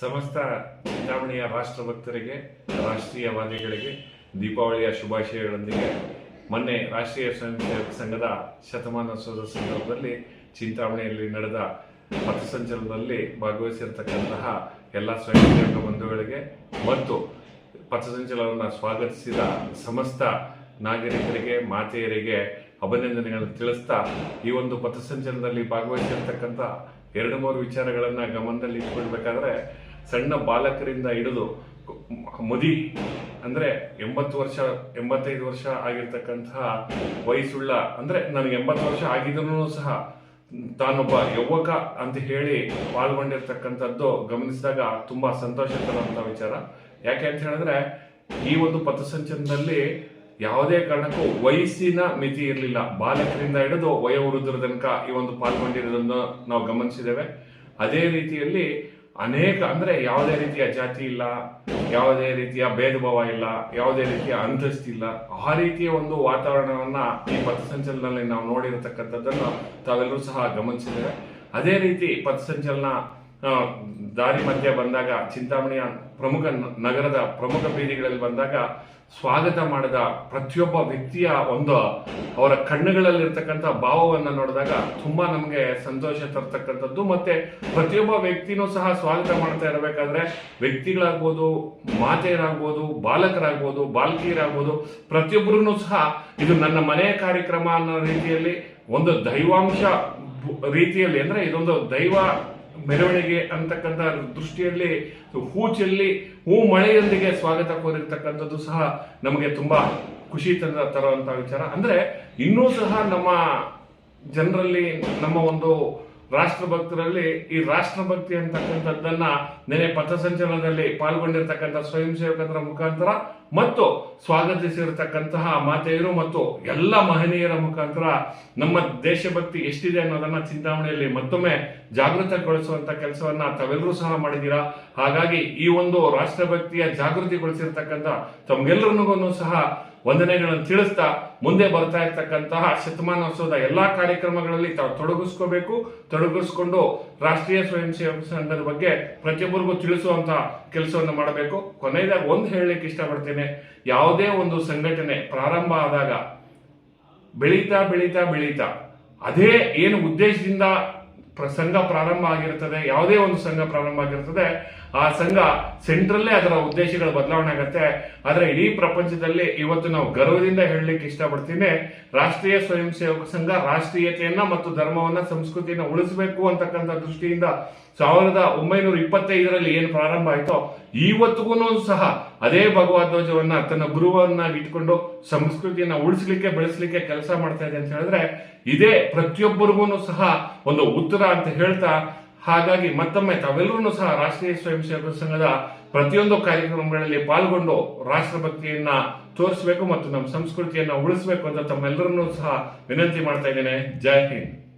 ಸಮಸ್ತ ಚಿಂತಾಮಣಿಯ ರಾಷ್ಟ್ರಭಕ್ತರಿಗೆ ರಾಷ್ಟ್ರೀಯವಾದಿಗಳಿಗೆ ದೀಪಾವಳಿಯ ಶುಭಾಶಯಗಳೊಂದಿಗೆ ಮೊನ್ನೆ ರಾಷ್ಟ್ರೀಯ ಸ್ವಯಂ ಸೇವಕ ಸಂಘದ ಶತಮಾನೋತ್ಸವದ ಸಂದರ್ಭದಲ್ಲಿ ಚಿಂತಾಮಣಿಯಲ್ಲಿ ನಡೆದ ಪಥಸಂಚಲನದಲ್ಲಿ ಭಾಗವಹಿಸಿರ್ತಕ್ಕಂತಹ ಎಲ್ಲ ಸ್ವಯಂ ಸೇವಕ ಬಂಧುಗಳಿಗೆ ಮತ್ತು ಪಥಸಂಚಲನವನ್ನು ಸ್ವಾಗತಿಸಿದ ಸಮಸ್ತ ನಾಗರಿಕರಿಗೆ, ಮಾತೆಯರಿಗೆ ಅಭಿನಂದನೆಗಳನ್ನು ತಿಳಿಸ್ತಾ ಈ ಒಂದು ಪಥಸಂಚಲನದಲ್ಲಿ ಭಾಗವಹಿಸಿರ್ತಕ್ಕಂಥ ಎರಡು ಮೂರು ವಿಚಾರಗಳನ್ನು ಗಮನದಲ್ಲಿ ಇಟ್ಕೊಳ್ಬೇಕಾದ್ರೆ ಸಣ್ಣ ಬಾಲಕರಿಂದ ಹಿಡಿದು ಮುದಿ, ಅಂದ್ರೆ ಎಂಬತ್ತು ವರ್ಷ, ಎಂಬತ್ತೈದು ವರ್ಷ ಆಗಿರ್ತಕ್ಕಂತಹ ವಯಸ್ಸುಳ್ಳ, ಅಂದ್ರೆ ನನಗೆ ಎಂಬತ್ತು ವರ್ಷ ಆಗಿದ್ರು ಸಹ ತಾನೊಬ್ಬ ಯುವಕ ಅಂತ ಹೇಳಿ ಪಾಲ್ಗೊಂಡಿರ್ತಕ್ಕಂಥದ್ದು ಗಮನಿಸಿದಾಗ ತುಂಬಾ ಸಂತೋಷ ತರುವಂತ ವಿಚಾರ. ಯಾಕೆ ಅಂತ ಹೇಳಿದ್ರೆ, ಈ ಒಂದು ಪಥಸಂಚಲನದಲ್ಲಿ ಯಾವುದೇ ಕಾರಣಕ್ಕೂ ವಯಸ್ಸಿನ ಮಿತಿ ಇರಲಿಲ್ಲ. ಬಾಲಕರಿಂದ ಹಿಡಿದು ವಯೋವೃದ್ಧರ ತನಕ ಈ ಒಂದು ಪಾಲ್ಗೊಂಡಿರೋದನ್ನು ನಾವು ಗಮನಿಸಿದ್ದೇವೆ. ಅದೇ ರೀತಿಯಲ್ಲಿ ಅನೇಕ, ಅಂದ್ರೆ ಯಾವುದೇ ರೀತಿಯ ಜಾತಿ ಇಲ್ಲ, ಯಾವುದೇ ರೀತಿಯ ಭೇದ ಭಾವ ಇಲ್ಲ, ಯಾವುದೇ ರೀತಿಯ ಅಂತಸ್ತಿಲ್ಲ ಆ ರೀತಿಯ ಒಂದು ವಾತಾವರಣವನ್ನ ಈ ಪಥಸಂಚಲನದಲ್ಲಿ ನಾವು ನೋಡಿರತಕ್ಕಂಥದ್ದನ್ನು ತಾವೆಲ್ಲರೂ ಸಹ ಗಮನಿಸಿದ್ದೇವೆ ಅದೇ ರೀತಿ ಪಥಸಂಚಲನ ದಾರಿ ಮಧ್ಯೆ ಬಂದಾಗ ಚಿಂತಾಮಣಿಯ ಪ್ರಮುಖ ನಗರದ ಪ್ರಮುಖ ಬೀದಿಗಳಲ್ಲಿ ಬಂದಾಗ ಸ್ವಾಗತ ಮಾಡಿದ ಪ್ರತಿಯೊಬ್ಬ ವ್ಯಕ್ತಿಯ ಒಂದು ಅವರ ಕಣ್ಣುಗಳಲ್ಲಿರ್ತಕ್ಕಂಥ ಭಾವವನ್ನು ನೋಡಿದಾಗ ತುಂಬಾ ನಮಗೆ ಸಂತೋಷ ತರ್ತಕ್ಕಂಥದ್ದು. ಮತ್ತೆ ಪ್ರತಿಯೊಬ್ಬ ವ್ಯಕ್ತಿನೂ ಸಹ ಸ್ವಾಗತ ಮಾಡ್ತಾ ಇರಬೇಕಾದ್ರೆ ವ್ಯಕ್ತಿಗಳಾಗ್ಬೋದು, ಮಾತೆಯರಾಗ್ಬೋದು, ಬಾಲಕರಾಗ್ಬೋದು, ಬಾಲಕಿಯರಾಗ್ಬೋದು ಪ್ರತಿಯೊಬ್ಬರೂ ಸಹ ಇದು ನನ್ನ ಮನೆಯ ಕಾರ್ಯಕ್ರಮ ಅನ್ನೋ ರೀತಿಯಲ್ಲಿ ಒಂದು ದೈವಾಂಶ ರೀತಿಯಲ್ಲಿ ಅಂದ್ರೆ ಇದೊಂದು ದೈವ ಮೆರವಣಿಗೆ ಅಂತಕ್ಕಂಥ ದೃಷ್ಟಿಯಲ್ಲಿ ಹೂ ಚೆಲ್ಲಿ ಹೂ ಮಳೆಯೊಂದಿಗೆ ಸ್ವಾಗತ ಕೋರಿರ್ತಕ್ಕಂಥದ್ದು ಸಹ ನಮಗೆ ತುಂಬಾ ಖುಷಿ ತಂದ ತರುವಂತಹ ವಿಚಾರ. ಅಂದ್ರೆ ಇನ್ನೂ ಸಹ ನಮ್ಮ ಜನರಲ್ಲಿ ನಮ್ಮ ಒಂದು ರಾಷ್ಟ್ರಭಕ್ತರಲ್ಲಿ, ಈ ರಾಷ್ಟ್ರಭಕ್ತಿ ಅಂತಕ್ಕಂಥದ್ದನ್ನ ನೆನೆ ಪಥಸಂಚಲನದಲ್ಲಿ ಪಾಲ್ಗೊಂಡಿರ್ತಕ್ಕಂಥ ಸ್ವಯಂ ಸೇವಕರ ಮುಖಾಂತರ ಮತ್ತು ಸ್ವಾಗತಿಸಿರ್ತಕ್ಕಂತಹ ಮಾತೆಯರು ಮತ್ತು ಎಲ್ಲ ಮಹನೀಯರ ಮುಖಾಂತರ ನಮ್ಮ ದೇಶಭಕ್ತಿ ಎಷ್ಟಿದೆ ಅನ್ನೋದನ್ನ ಚಿಂತಾಮಣೆಯಲ್ಲಿ ಮತ್ತೊಮ್ಮೆ ಜಾಗೃತಗೊಳಿಸುವಂತ ಕೆಲಸವನ್ನ ತಾವೆಲ್ಲರೂ ಸಹ ಮಾಡಿದ್ದೀರಾ? ಹಾಗಾಗಿ ಈ ಒಂದು ರಾಷ್ಟ್ರಭಕ್ತಿಯ ಜಾಗೃತಿಗೊಳಿಸಿರ್ತಕ್ಕಂಥ ತಮ್ಗೆಲ್ಲರಿಗೂ ಸಹ ವಂದನೆಗಳನ್ನು ತಿಳಿಸ್ತಾ ಮುಂದೆ ಬರ್ತಾ ಇರ್ತಕ್ಕಂತಹ ಶತಮಾನೋತ್ಸವದ ಎಲ್ಲಾ ಕಾರ್ಯಕ್ರಮಗಳಲ್ಲಿ ತಾವು ತೊಡಗಿಸ್ಕೋಬೇಕು, ತೊಡಗಿಸ್ಕೊಂಡು ರಾಷ್ಟ್ರೀಯ ಸ್ವಯಂ ಸೇವಕ ಸಂಘದ ಬಗ್ಗೆ ಪ್ರತಿಯೊಬ್ಬರಿಗೂ ತಿಳಿಸುವಂತ ಕೆಲಸವನ್ನು ಮಾಡಬೇಕು. ಕೊನೆಯದಾಗ ಒಂದು ಹೇಳಲಿಕ್ಕೆ ಇಷ್ಟಪಡ್ತೇನೆ, ಯಾವುದೇ ಒಂದು ಸಂಘಟನೆ ಪ್ರಾರಂಭ ಆದಾಗ ಬೆಳೀತಾ ಬೆಳೀತಾ ಬೆಳೀತಾ ಅದೇ ಏನು ಉದ್ದೇಶದಿಂದ ಸಂಘ ಪ್ರಾರಂಭ ಆಗಿರ್ತದೆ, ಯಾವುದೇ ಒಂದು ಸಂಘ ಪ್ರಾರಂಭ ಆಗಿರ್ತದೆ ಆ ಸಂಘ ಸೆಂಟ್ರಲ್ಲೇ ಅದರ ಉದ್ದೇಶಗಳ ಬದಲಾವಣೆ ಆಗುತ್ತೆ. ಆದರೆ ಇಡೀ ಪ್ರಪಂಚದಲ್ಲಿ ಇವತ್ತು ನಾವು ಗರ್ವದಿಂದ ಹೇಳಲಿಕ್ಕೆ ಇಷ್ಟಪಡ್ತೀನಿ. ರಾಷ್ಟ್ರೀಯ ಸ್ವಯಂ ಸೇವಕ ಸಂಘ ರಾಷ್ಟ್ರೀಯತೆಯನ್ನ ಮತ್ತು ಧರ್ಮವನ್ನ ಸಂಸ್ಕೃತಿಯನ್ನ ಉಳಿಸಬೇಕು ಅಂತಕ್ಕಂಥ ದೃಷ್ಟಿಯಿಂದ ಸಾವಿರದ ಒಂಬೈನೂರ ಇಪ್ಪತ್ತೈದರಲ್ಲಿ ಏನು ಪ್ರಾರಂಭ ಆಯಿತೋ ಇವತ್ತಿಗೂ ಸಹ ಅದೇ ಭಗವದ್ವಜವನ್ನ ತನ್ನ ಗುರುವನ್ನಾಗಿ ಇಟ್ಕೊಂಡು ಸಂಸ್ಕೃತಿಯನ್ನ ಉಳಿಸ್ಲಿಕ್ಕೆ, ಬೆಳೆಸಲಿಕ್ಕೆ ಕೆಲಸ ಮಾಡ್ತಾ ಇದೆ ಅಂತ ಹೇಳಿದ್ರೆ, ಇದೇ ಪ್ರತಿಯೊಬ್ಬರಿಗೂ ಸಹ ಒಂದು ಉತ್ತರ ಅಂತ ಹೇಳ್ತಾ ಹಾಗಾಗಿ ಮತ್ತೊಮ್ಮೆ ತಾವೆಲ್ಲರೂ ಸಹ ರಾಷ್ಟ್ರೀಯ ಸ್ವಯಂ ಸೇವಕ ಸಂಘದ ಪ್ರತಿಯೊಂದು ಕಾರ್ಯಕ್ರಮಗಳಲ್ಲಿ ಪಾಲ್ಗೊಂಡು ರಾಷ್ಟ್ರಭಕ್ತಿಯನ್ನ ತೋರಿಸಬೇಕು ಮತ್ತು ನಮ್ಮ ಸಂಸ್ಕೃತಿಯನ್ನ ಉಳಿಸಬೇಕು ಅಂತ ತಮ್ಮೆಲ್ಲರನ್ನೂ ಸಹ ವಿನಂತಿ ಮಾಡ್ತಾ ಇದ್ದೇನೆ. ಜೈ ಹಿಂದ್.